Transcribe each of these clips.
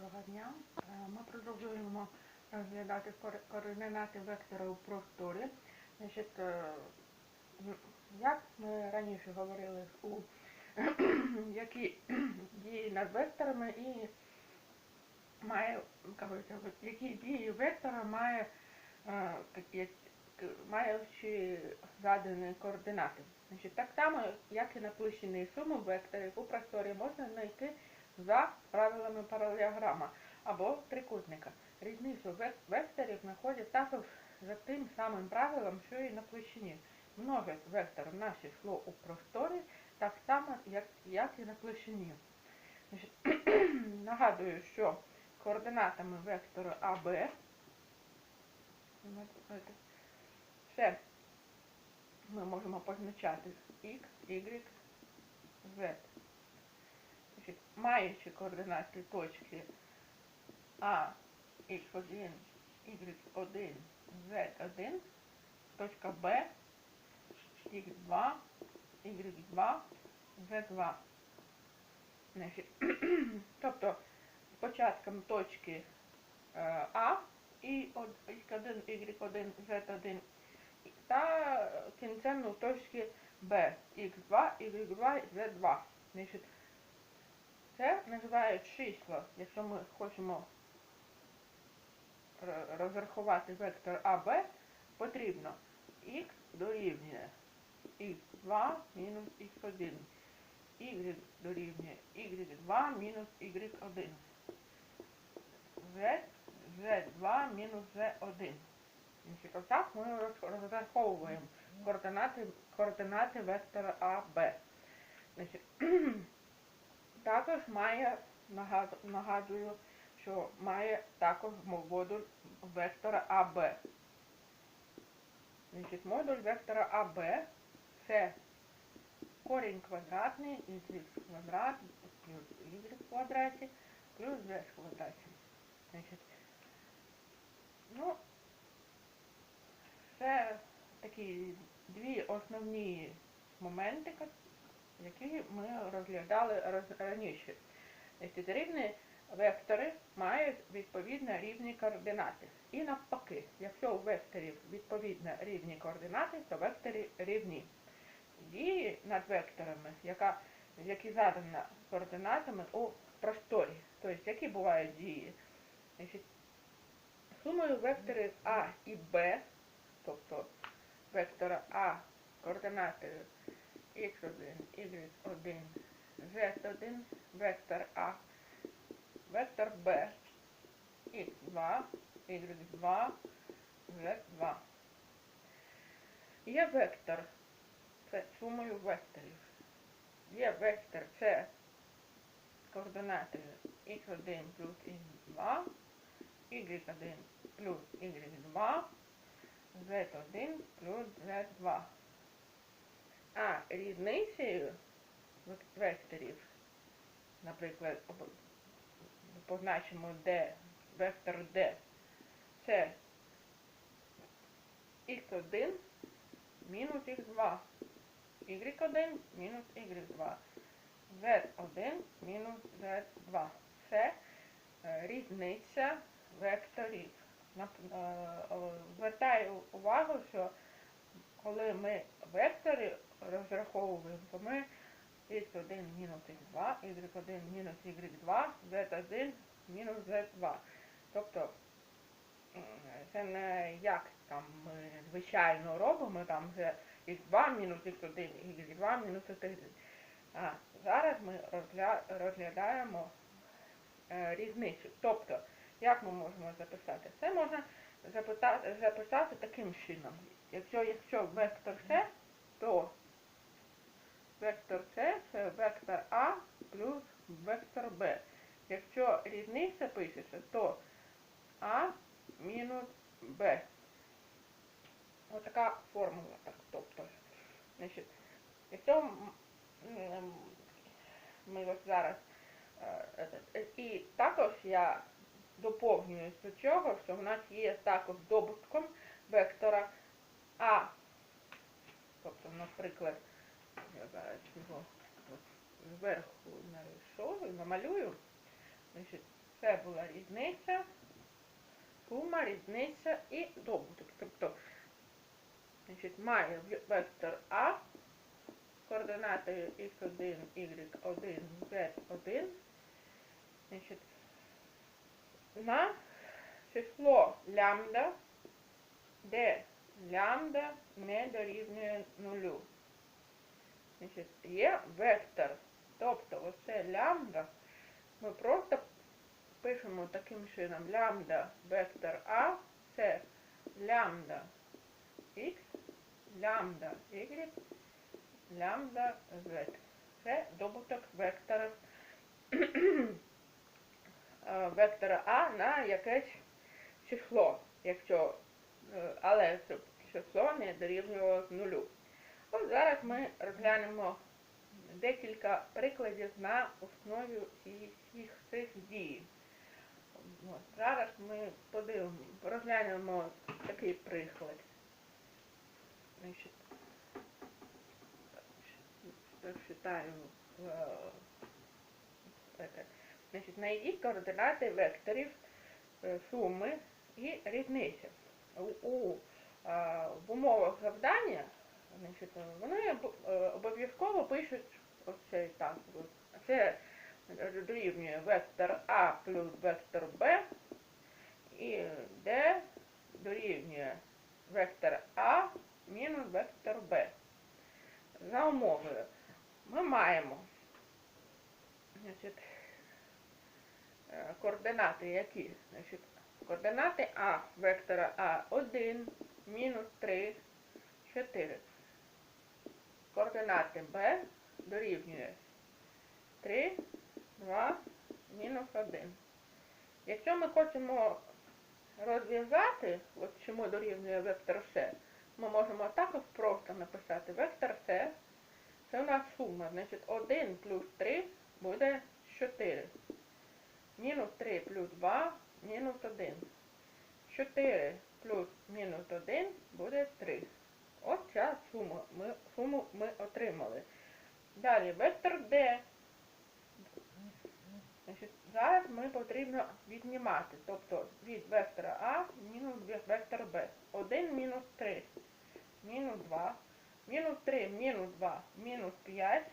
Доброго дня. Е, Ми продовжуємо розглядати координати вектора у просторі. Значить, е, як ми раніше говорили, у які дії над векторами і має, які дії вектора має, е, маючи задані координати. Значить, так само, як і на площині суми векторів у просторі можна знайти за правилами паралелограма або трикутника. Різницю векторів знаходять також за тим самим правилом, що і на площині. Множить вектор на число у просторі так само, як, як і на площині. Нагадую, що координатами вектору АБ це ми можемо позначати X, Y, Z. Значить, маючи координати точки А, X1, Y1, Z1, точка Б, X2, Y2, Z2. Значить, тобто початком точки е, А і од- X1, Y1, Z1 та кінцем точки Б, X2, Y2, Z2. Це називають числа, якщо ми хочемо розрахувати вектор АБ, потрібно х дорівнює х2 мінус х1, y дорівнює y2 мінус y1, z, z2 мінус z1. Значить, отак ми розраховуємо координати, координати вектора АБ. Також має, нагадую, що має також модуль вектора АБ. Значить, модуль вектора АБ це корінь квадратний із х квадрат плюс y в квадраті плюс z в квадраті. Значить, ну, це такі дві основні моменти, які ми розглядали роз- раніше. Рівні вектори мають відповідно рівні координати. І навпаки, якщо у векторів відповідно рівні координати, то вектори рівні. Дії над векторами, яка, які задані координатами у просторі. Тобто, які бувають дії? Сумою векторів А і Б, тобто вектора А координатою x1, y1, z1, вектор А, вектор Б, x2, y2, z2. Є вектор, це сумою векторів. Є вектор, це координатою x1 плюс x2, y1 плюс y2, z1 плюс z2. А різницею векторів, наприклад, позначимо D, вектор D, це x1 мінус x2, y1 мінус y2, z1 мінус z2. Це е, різниця векторів. Е, е, Звертаю увагу, що коли ми вектори розраховуємо, то ми x1 мінус x2, y1 мінус y2, z1 мінус z2. Тобто це не як там ми звичайно робимо, там вже x2 мінус x1, y2 мінус x1. А зараз ми розгля- розглядаємо е, різницю. Тобто, як ми можемо записати? Це можна запитати, записати таким чином. Якщо, якщо вектор С, то вектор С це вектор А плюс вектор Б. Якщо різниця пишеться, то А мінус Б. Отака формула. Так, тобто, значить, якщо ми ось зараз е, е, і також я доповнюю до цього, що в нас є також добутком вектора А. Тобто, наприклад, зараз його зверху нарисую, намалюю. Значить, Це була різниця, сума, різниця і добуток. Тобто, значить, має вектор А координатою x1, y1, z1, значить, на число лямбда, де лямбда не дорівнює нулю. Значить, є вектор, тобто оце лямбда, ми просто пишемо таким чином лямбда вектор А, це лямбда x, лямбда y, лямбда z. Це добуток векторів вектора А на якесь число, якщо, е, але щоб число не дорівнювало нулю. От зараз ми розглянемо декілька прикладів на основі всіх цих дій. От, зараз ми подивимо, розглянемо такий приклад. Значить, прочитаю е. Значить, координати векторів е, суми і різниці. У, у, е, в умовах завдання значить, вони е, обов'язково пишуть оце так. Це дорівнює вектор А плюс вектор Б і Д дорівнює вектор А мінус вектор Б. За умовою ми маємо е, координати які? Координати А вектора А 1, мінус 3, 4. Координати Б дорівнює 3, 2, мінус 1. Якщо ми хочемо розв'язати, от чому дорівнює вектор С, ми можемо також просто написати вектор С, це у нас сума, значить 1 плюс 3 буде 4. Мінус 3 плюс 2 мінус 1. 4 плюс мінус 1 буде 3. Ось ця сума. Ми, суму ми отримали. Далі вектор D. Значить, зараз ми потрібно віднімати. Тобто від вектора А мінус від вектора Б. 1 мінус 3. Мінус 2. Мінус 3 мінус 2 мінус 5.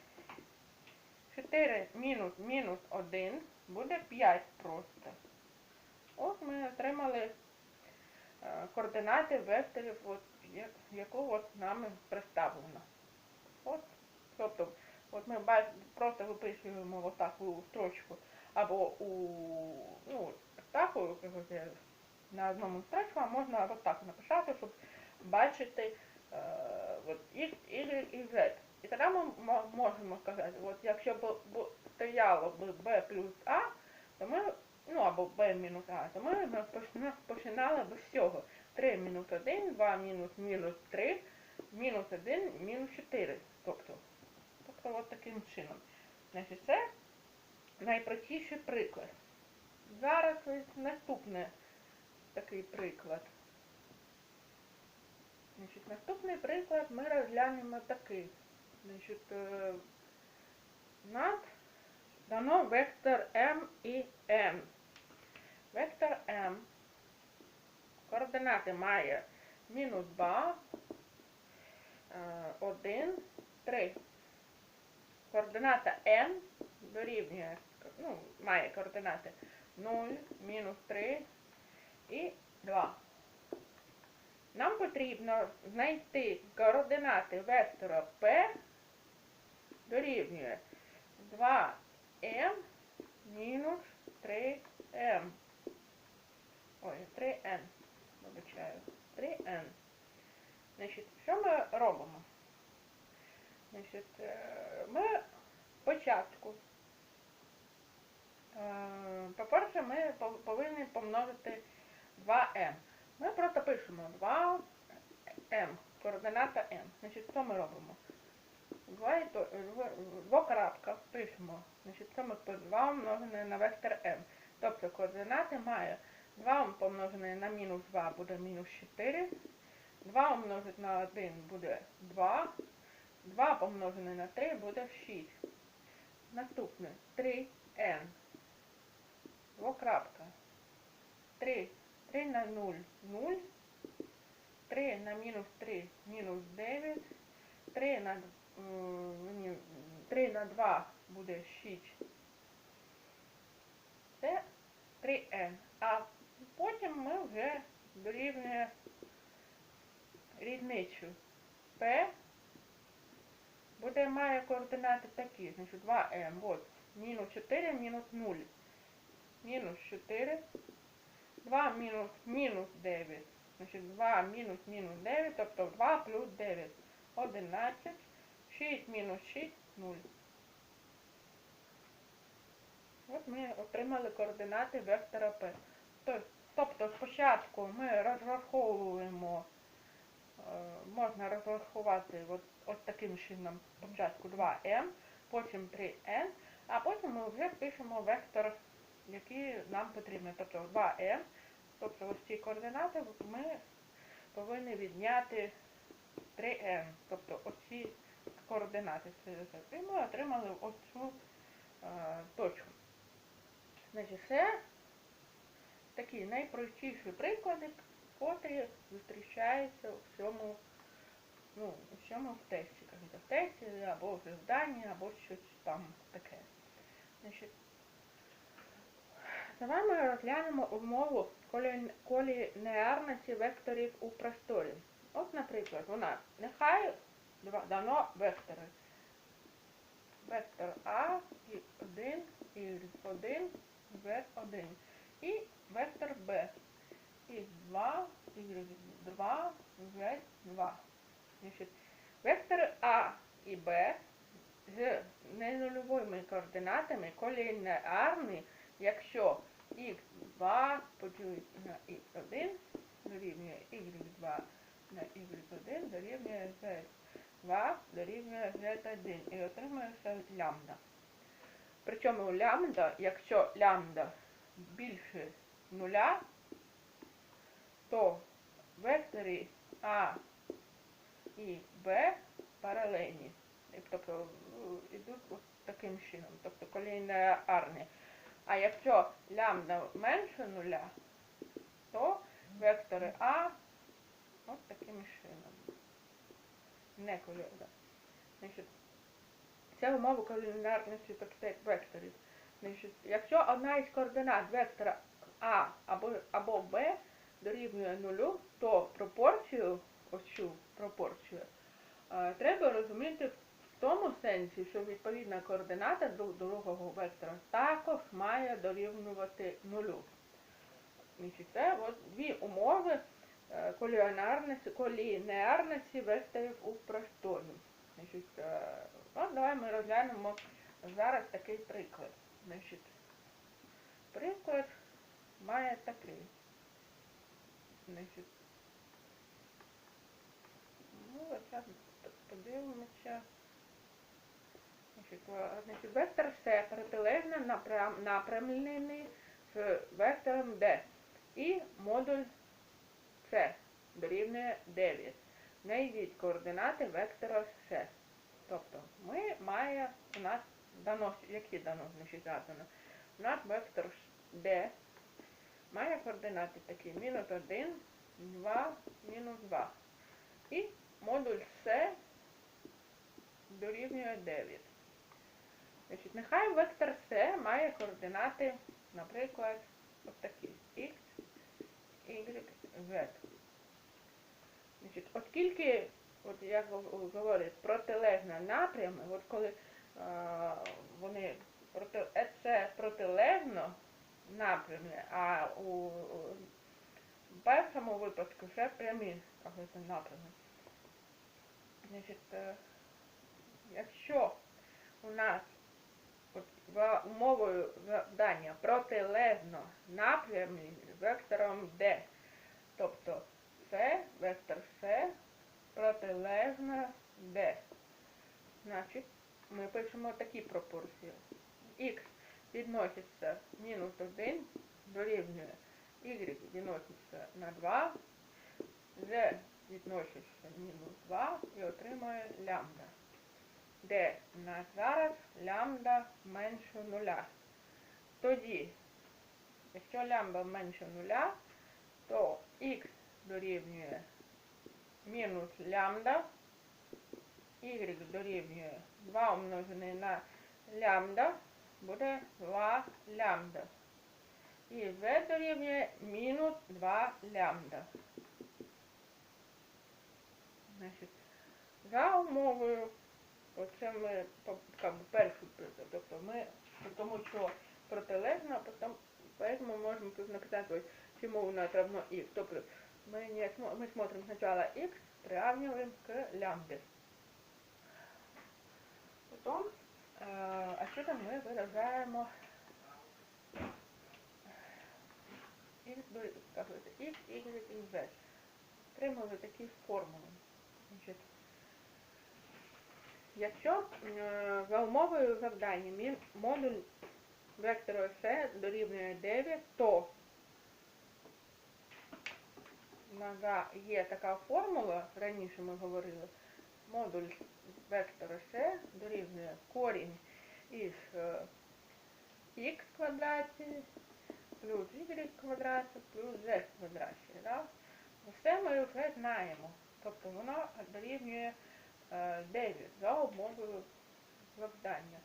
4 мінус мінус 1 буде 5 просто. От ми отримали е, координати векторів, яку от нами представлено. От, тобто, от ми просто виписуємо отак у строчку або у ну, так, у, якось, на одному строчку, а можна от так написати, щоб бачити е, от, X, Y і Z. І тоді ми можемо сказати, от якщо б, б стояло б B плюс А, то ми, ну або B мінус А, то ми починали б з цього. 3 мінус 1, 2 мінус мінус 3, мінус 1, мінус 4. Тобто, тобто от таким чином. Значить, це найпростіший приклад. Зараз ось наступний такий приклад. Значить, наступний приклад ми розглянемо такий. Значить, е, нам дано вектор m і n. Вектор m координати має мінус 2, 1, 3. Координата n дорівнює, ну, має координати 0, мінус 3 і 2. Нам потрібно знайти координати вектора P дорівнює 2m мінус 3m. Ой, 3n. Вибачаю. 3n. Значить, що ми робимо? Значить, е, ми спочатку, е, по-перше, ми повинні помножити 2m. Ми просто пишемо 2m, координата m. Значить, що ми робимо? Два в пишемо, значить, це ми по 2 умножене на вектор m. Тобто координати має 2 помножене на мінус 2 буде мінус 4, 2 умножити на 1 буде 2, 2 помножене на 3 буде 6. Наступне 3n. Двокрапка. 3 на 0 0, 3 на мінус 3 мінус 9, 3 на, е, 3 на 2 буде 6. Це 3n. А потім ми вже дорівнює різницю. P буде має координати такі, значить 2m, от, мінус 4, мінус 0. Мінус 4, 2 мінус, мінус 9. Значить 2 мінус мінус 9, тобто 2 плюс 9. 11, 6 мінус 6, 0. От ми отримали координати вектора P. Тобто спочатку ми розраховуємо, можна розрахувати от, от таким чином, спочатку 2m, потім 3n, а потім ми вже пишемо вектор, який нам потрібен. Тобто 2m, тобто ось ці координати ми повинні відняти 3n, тобто оці координати. І ми отримали оцю е, точку. Значить, це такі найпростіші приклади, котрі зустрічаються у всьому, ну, у всьому в тесті, в тесті, або в завданні, або щось там таке. Значить, з вами розглянемо умову колі- колінеарності векторів у просторі. От, наприклад, нас нехай дано вектори. Вектор А, Y1, Y1, Z1 і вектор Б. X2, Y2, Z2. Значить, вектори А і Б з ненульовими координатами колінеарні, якщо x2 поділити на x1 дорівнює y2 на y1 дорівнює z2 дорівнює z1 і отримується лямбда. Причому лямбда, якщо лямбда більше нуля, то вектори А і Б паралельні. Тобто йдуть ось таким чином, тобто колінеарні. А якщо лямбда менше нуля, то вектори А ось таким чином. Не коліда. Значить, це умова колінарності таких векторів. Значить, якщо одна із координат вектора А або, або Б дорівнює нулю, то пропорцію, оцю пропорцію, е, треба розуміти в тому сенсі, що відповідна координата другого вектора також має дорівнювати нулю. Це дві умови е, колінеарності, колінеарності векторів у просторі. Е, от давай ми розглянемо зараз такий приклад. Приклад має такий. Значить, ну, зараз подивимося. Значить, вектор С протилежно напрям, напрямлений з вектором D. І модуль С дорівнює 9. Знайдіть координати вектора С. Тобто ми має, у нас дано, які дано, значить задано. У нас вектор D має координати такі мінус 1, 2, мінус 2. І модуль С дорівнює 9. Значить, нехай вектор С має координати, наприклад, от такі X, Y, Z. Значить, оскільки, от гов- говорять, протилежні напрями, от коли а, вони проти, е, це протилежно напрямі, а у, першому випадку це прямі напрями. Значить, е, якщо у нас в умовою завдання протилежно напрямі вектором D, тобто С, вектор С протилежно D. Значить, ми пишемо такі пропорції. Х відноситься мінус 1 дорівнює y відноситься на 2, z відноситься мінус 2 і отримує лямбда. Де у нас зараз лямбда менше нуля. Тоді, якщо лямбда менше нуля, то х дорівнює мінус лямбда, y дорівнює 2 умножене на лямбда, буде 2 лямбда. І v дорівнює мінус 2 лямбда. Значить, за умовою, оце ми по- как би, першу, приклад, тобто ми, тому що протилежно, потім, поэтому мы можем тут написать, ось, чему у нас равно x. Тобто мы, не, смо- мы смотрим сначала x, приравниваем к лямбде. Потом э, отсюда мы выражаем x, до- как это, x, y и z. Отримали такі формули. Значить, якщо е, за умовою завдання мін- модуль вектору С дорівнює 9, то нага- є така формула, раніше ми говорили, модуль вектора С дорівнює корінь із е, х квадраті плюс y квадраті плюс z квадраті. Да? Все ми вже знаємо. Тобто воно дорівнює е, 9 за умовою завдання.